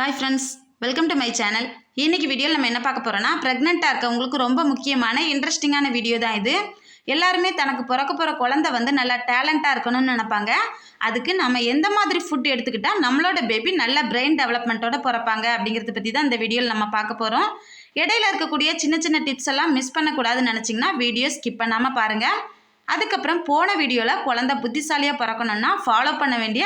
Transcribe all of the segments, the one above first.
Hi friends welcome to my channel இன்னைக்கு வீடியோவில் நம்ம என்ன பார்க்க போகிறோன்னா ப்ரெக்னெண்ட்டாக இருக்கவங்களுக்கு ரொம்ப முக்கியமான இன்ட்ரெஸ்டிங்கான வீடியோ தான் இது. எல்லாருமே தனக்கு பிறக்க போகிற குழந்தை வந்து நல்லா டேலண்ட்டாக இருக்கணும்னு நினைப்பாங்க. அதுக்கு நம்ம எந்த மாதிரி ஃபுட் எடுத்துக்கிட்டால் நம்மளோட பேபி நல்ல பிரெயின் டெவலப்மெண்ட்டோட பிறப்பாங்க அப்படிங்கிறத பற்றி தான் இந்த வீடியோவில் நம்ம பார்க்க போகிறோம் இடையில இருக்கக்கூடிய சின்ன சின்ன டிப்ஸ் எல்லாம் மிஸ் பண்ணக்கூடாதுன்னு நினச்சிங்கன்னா வீடியோ ஸ்கிப் பண்ணாமல் பாருங்கள் அதுக்கப்புறம் போன வீடியோவில் குழந்தை புத்திசாலியாக பிறக்கணும்னா ஃபாலோ பண்ண வேண்டிய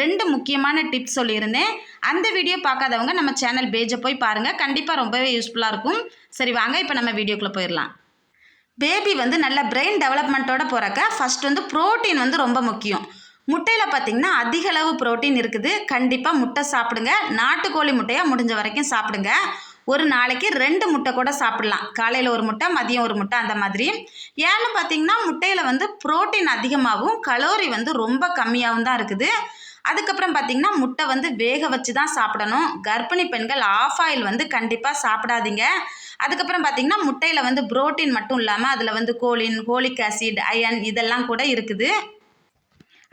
ரெண்டு முக்கியமான டிப்ஸ் சொல்லியிருந்தேன். அந்த வீடியோ பார்க்காதவங்க நம்ம சேனல் பேஜை போய் பாருங்கள் கண்டிப்பாக ரொம்பவே யூஸ்ஃபுல்லாக இருக்கும். சரி வாங்க இப்போ நம்ம வீடியோக்குள்ளே போயிடலாம். பேபி வந்து நல்ல பிரெயின் டெவலப்மெண்ட்டோட போகிறக்க ஃபஸ்ட் வந்து ப்ரோட்டீன் வந்து ரொம்ப முக்கியம். முட்டையில் பார்த்தீங்கன்னா அதிக அளவு புரோட்டீன் இருக்குது. கண்டிப்பாக முட்டை சாப்பிடுங்க. நாட்டுக்கோழி முட்டையாக முடிஞ்ச வரைக்கும் சாப்பிடுங்க. ஒரு நாளைக்கு ரெண்டு முட்டை கூட சாப்பிடலாம். காலையில் ஒரு முட்டை மதியம் ஒரு முட்டை அந்த மாதிரி. ஏன்னு பார்த்தீங்கன்னா முட்டையில் வந்து ப்ரோட்டீன் அதிகமாகவும் கலோரி வந்து ரொம்ப கம்மியாகவும் தான் இருக்குது. அதுக்கப்புறம் பார்த்தீங்கன்னா முட்டை வந்து வேக வச்சு தான் சாப்பிடணும். கர்ப்பிணி பெண்கள் ஆஃப் ஆயில் வந்து கண்டிப்பாக சாப்பிடாதீங்க. அதுக்கப்புறம் பார்த்தீங்கன்னா முட்டையில் வந்து புரோட்டீன் மட்டும் இல்லாமல் அதில் வந்து கோலின் கோலிக் ஆசிட் அயன் இதெல்லாம் கூட இருக்குது.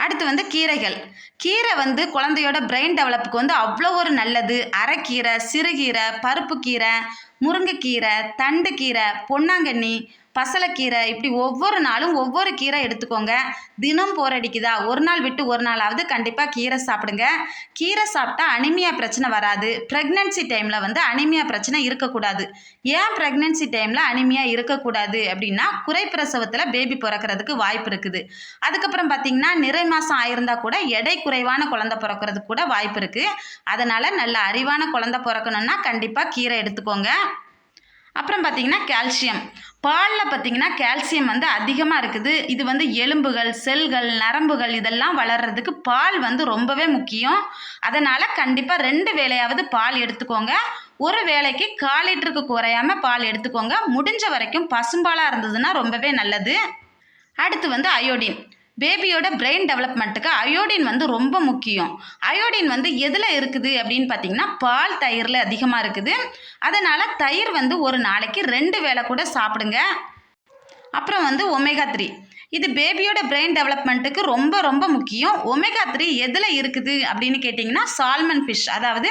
அடுத்து வந்து கீரைகள். கீரை வந்து குழந்தையோட பிரெயின் டெவலப்புக்கு வந்து அவ்வளோ ஒரு நல்லது. அரைக்கீரை சிறுகீரை பருப்பு கீரை முருங்கைக்கீரை தண்டுக்கீரை பொன்னாங்கண்ணி பசலைக்கீரை இப்படி ஒவ்வொரு நாளும் ஒவ்வொரு கீரை எடுத்துக்கோங்க. தினம் போரடிக்குதா ஒரு நாள் விட்டு ஒரு நாளாவது கண்டிப்பாக கீரை சாப்பிடுங்க. கீரை சாப்பிட்டா அனிமியா பிரச்சனை வராது. ப்ரெக்னென்சி டைமில் வந்து அனிமியா பிரச்சனை இருக்கக்கூடாது. ஏன் ப்ரெக்னென்சி டைமில் அனிமியா இருக்கக்கூடாது அப்படின்னா குறைப்பிரசவத்தில் பேபி பிறக்கிறதுக்கு வாய்ப்பு இருக்குது. அதுக்கப்புறம் பார்த்தீங்கன்னா நிறை மாதம் ஆயிருந்தா கூட எடை குறைவான குழந்தை பிறக்கிறதுக்கு கூட வாய்ப்பு இருக்குது அதனால் நல்ல அறிவான குழந்தை பிறக்கணும்னா கண்டிப்பாக கீரை எடுத்துக்கோங்க. அப்புறம் பார்த்தீங்கன்னா கால்சியம் பாலில் பார்த்தீங்கன்னா கால்சியம் வந்து அதிகமாக இருக்குது. இது வந்து எலும்புகள் செல்கள் நரம்புகள் இதெல்லாம் வளர்கிறதுக்கு பால் வந்து ரொம்பவே முக்கியம். அதனால் கண்டிப்பாக ரெண்டு வேலையாவது பால் எடுத்துக்கோங்க. ஒரு வேளைக்கு கால் லிட்டருக்கு குறையாம பால் எடுத்துக்கோங்க. முடிஞ்ச வரைக்கும் பசும்பாலாக இருந்ததுன்னா ரொம்பவே நல்லது. அடுத்து வந்து அயோடின் பேபியோட பிரெயின் டெவலப்மெண்ட்டுக்கு அயோடின் வந்து ரொம்ப முக்கியம். அயோடின் வந்து எதில் இருக்குது அப்படின்னு பார்த்தீங்கன்னா பால் தயிரில் அதிகமாக இருக்குது. அதனால் தயிர் வந்து ஒரு நாளைக்கு ரெண்டு வேளை கூட சாப்பிடுங்க. அப்புறம் வந்து ஒமேகா த்ரீ இது பேபியோட பிரெயின் டெவலப்மெண்ட்டுக்கு ரொம்ப ரொம்ப முக்கியம். ஒமேகா த்ரீ எதில் இருக்குது அப்படின்னு கேட்டிங்கன்னா சால்மன் ஃபிஷ் அதாவது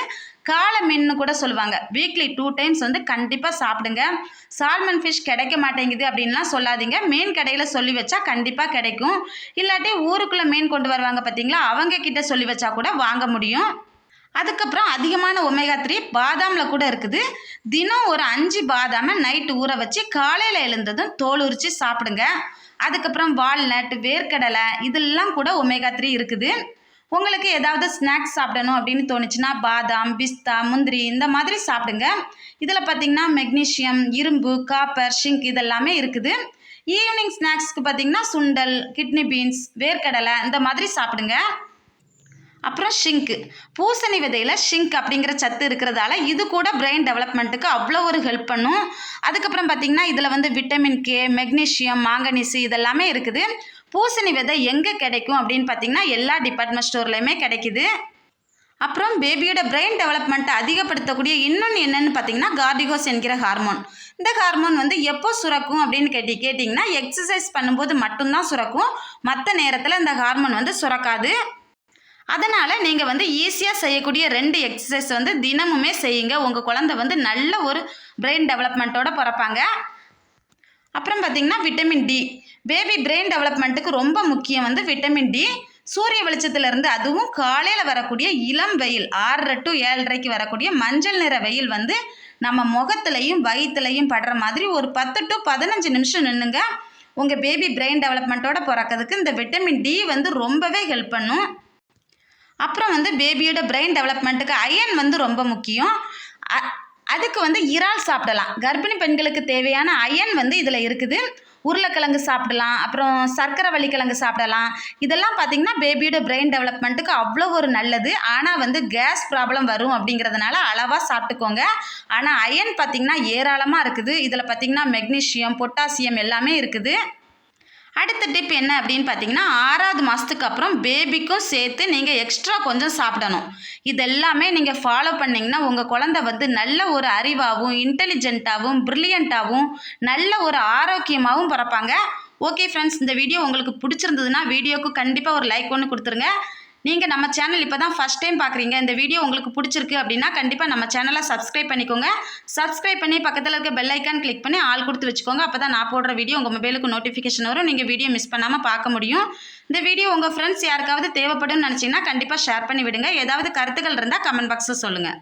காளை மீன் கூட சொல்லுவாங்க. வீக்லி டூ டைம்ஸ் வந்து கண்டிப்பாக சாப்பிடுங்க. சால்மன் ஃபிஷ் கிடைக்க மாட்டேங்குது அப்படின்லாம் சொல்லாதீங்க. மீன் கடையில் சொல்லி வச்சா கண்டிப்பாக கிடைக்கும். இல்லாட்டி ஊருக்குள்ளே மீன் கொண்டு வருவாங்க பார்த்தீங்களா அவங்க கிட்ட சொல்லி வச்சா கூட வாங்க முடியும். அதுக்கப்புறம் அதிகமான ஒமேகா த்ரீ பாதாமில் கூட இருக்குது. தினம் ஒரு அஞ்சு பாதாமை நைட்டு ஊற வச்சு காலையில் எழுந்ததும் தோல் உரித்து சாப்பிடுங்க. அதுக்கப்புறம் வால்நட் வேர்க்கடலை இதெல்லாம் கூட ஒமேகா த்ரீ இருக்குது. உங்களுக்கு ஏதாவது ஸ்நாக்ஸ் சாப்பிடணும் அப்படின்னு தோணுச்சுன்னா பாதாம் பிஸ்தா முந்திரி இந்த மாதிரி சாப்பிடுங்க. இதில் பார்த்தீங்கன்னா மெக்னீஷியம் இரும்பு காப்பர் ஷிங்க் இதெல்லாமே இருக்குது. ஈவினிங் ஸ்நாக்ஸ்க்கு பார்த்தீங்கன்னா சுண்டல் கிட்னி பீன்ஸ் வேர்க்கடலை இந்த மாதிரி சாப்பிடுங்க. அப்புறம் ஷிங்க் பூசணி விதையில் ஷிங்க் அப்படிங்கிற சத்து இருக்கிறதால இது கூட பிரெயின் டெவலப்மெண்ட்டுக்கு அவ்வளோ ஒரு ஹெல்ப் பண்ணும். அதுக்கப்புறம் பார்த்தீங்கன்னா இதில் வந்து விட்டமின் கே மெக்னீஷியம் மாங்கனீஸ் இதெல்லாமே இருக்குது. பூசணி விதை எங்கே கிடைக்கும் அப்படின்னு பார்த்தீங்கன்னா எல்லா டிபார்ட்மெண்ட் ஸ்டோர்லேயுமே கிடைக்குது. அப்புறம் பேபியோட பிரெயின் டெவலப்மெண்ட்டை அதிகப்படுத்தக்கூடிய இன்னொன்று என்னென்னு பார்த்தீங்கன்னா கார்டிகோஸ் என்கிற ஹார்மோன் இந்த ஹார்மோன் வந்து எப்போ சுரக்கும் அப்படின்னு கேட்டி கேட்டிங்கன்னா எக்ஸசைஸ் பண்ணும்போது மட்டும்தான் சுரக்கும். மற்ற நேரத்தில் இந்த ஹார்மோன் வந்து சுரக்காது. அதனால் நீங்கள் வந்து ஈஸியாக செய்யக்கூடிய ரெண்டு எக்ஸசைஸ் வந்து தினமுமே செய்யுங்க. உங்கள் குழந்தை வந்து நல்ல ஒரு பிரெயின் டெவலப்மெண்ட்டோட பிறப்பாங்க. அப்புறம் பார்த்தீங்கன்னா விட்டமின் டி பேபி பிரெயின் டெவலப்மெண்ட்டுக்கு ரொம்ப முக்கியம் வந்து விட்டமின் டி சூரிய வெளிச்சத்துலேருந்து அதுவும் காலையில் வரக்கூடிய இளம் வெயில் ஆறரை டு ஏழரைக்கு வரக்கூடிய மஞ்சள் நிற வெயில் வந்து நம்ம முகத்துலையும் வயிற்றுலையும் படுற மாதிரி ஒரு பத்து டு பதினஞ்சு நிமிஷம் நின்றுங்க உங்கள் பேபி பிரெயின் டெவலப்மெண்ட்டோட பிறக்கிறதுக்கு இந்த விட்டமின் டி வந்து ரொம்பவே ஹெல்ப் பண்ணும். அப்புறம் வந்து பேபியோட பிரெயின் டெவலப்மெண்ட்டுக்கு அயன் வந்து ரொம்ப முக்கியம். அ- அதுக்கு வந்து இறால் சாப்பிடலாம். கர்ப்பிணி பெண்களுக்கு தேவையான அயன் வந்து இதில் இருக்குது. உருளைக்கிழங்கு சாப்பிடலாம். அப்புறம் சர்க்கரை வள்ளிக்கிழங்கு சாப்பிடலாம். இதெல்லாம் பார்த்தீங்கன்னா பேபியோட பிரெயின் டெவலப்மெண்ட்டுக்கு அவ்வளோ ஒரு நல்லது. ஆனால் வந்து கேஸ் ப்ராப்ளம் வரும் அப்படிங்கிறதுனால அளவாக சாப்பிட்டுக்கோங்க. ஆனால் அயன் பார்த்தீங்கன்னா ஏராளமாக இருக்குது. இதில் பார்த்தீங்கன்னா மெக்னீஷியம் பொட்டாசியம் எல்லாமே இருக்குது. அடுத்த டிப் என்ன அப்படின்னு பார்த்தீங்கன்னா ஆறாவது மாதத்துக்கு அப்புறம் பேபிக்கும் சேர்த்து நீங்கள் எக்ஸ்ட்ரா கொஞ்சம் சாப்பிடணும். இதெல்லாமே நீங்கள் ஃபாலோ பண்ணிங்கன்னா உங்கள் குழந்தை வந்து நல்ல ஒரு அறிவாகவும் இன்டெலிஜென்ட்டாகவும் ப்ரில்லியண்ட்டாகவும் நல்ல ஒரு ஆரோக்கியமாகவும் பிறப்பாங்க. ஓகே ஃப்ரெண்ட்ஸ் இந்த வீடியோ உங்களுக்கு பிடிச்சிருந்ததுன்னா வீடியோக்கு கண்டிப்பாக ஒரு லைக் ஒன்று கொடுத்துருங்க. நீங்கள் நம்ம சேனல் இப்போ தான் ஃபஸ்ட் டைம் பார்க்குறீங்க இந்த வீடியோ உங்களுக்கு பிடிச்சிருக்கு அப்படின்னா கண்டிப்பாக நம்ம சேனலை சப்ஸ்கிரைப் பண்ணிக்கோங்க. சப்ஸ்கிரைப் பண்ணி பக்கத்தில் இருக்க பெல் ஐக்கான் கிளிக் பண்ணி ஆள் கொடுத்து வச்சுக்கோங்க. அப்போ தான் நான் போடுற வீடியோ உங்கள் மொபைலுக்கு நோட்டிஃபிகேஷன் வரும். நீங்கள் வீடியோ மிஸ் பண்ணாமல் பார்க்க முடியும். இந்த வீடியோ உங்கள் ஃப்ரெண்ட்ஸ் யாருக்காவது தேவைப்படும்னு நினச்சிங்கன்னா கண்டிப்பாக ஷேர் பண்ணி விடுங்க. ஏதாவது கருத்துக்கள் இருந்தால் கமெண்ட் பாக்ஸில் சொல்லுங்கள்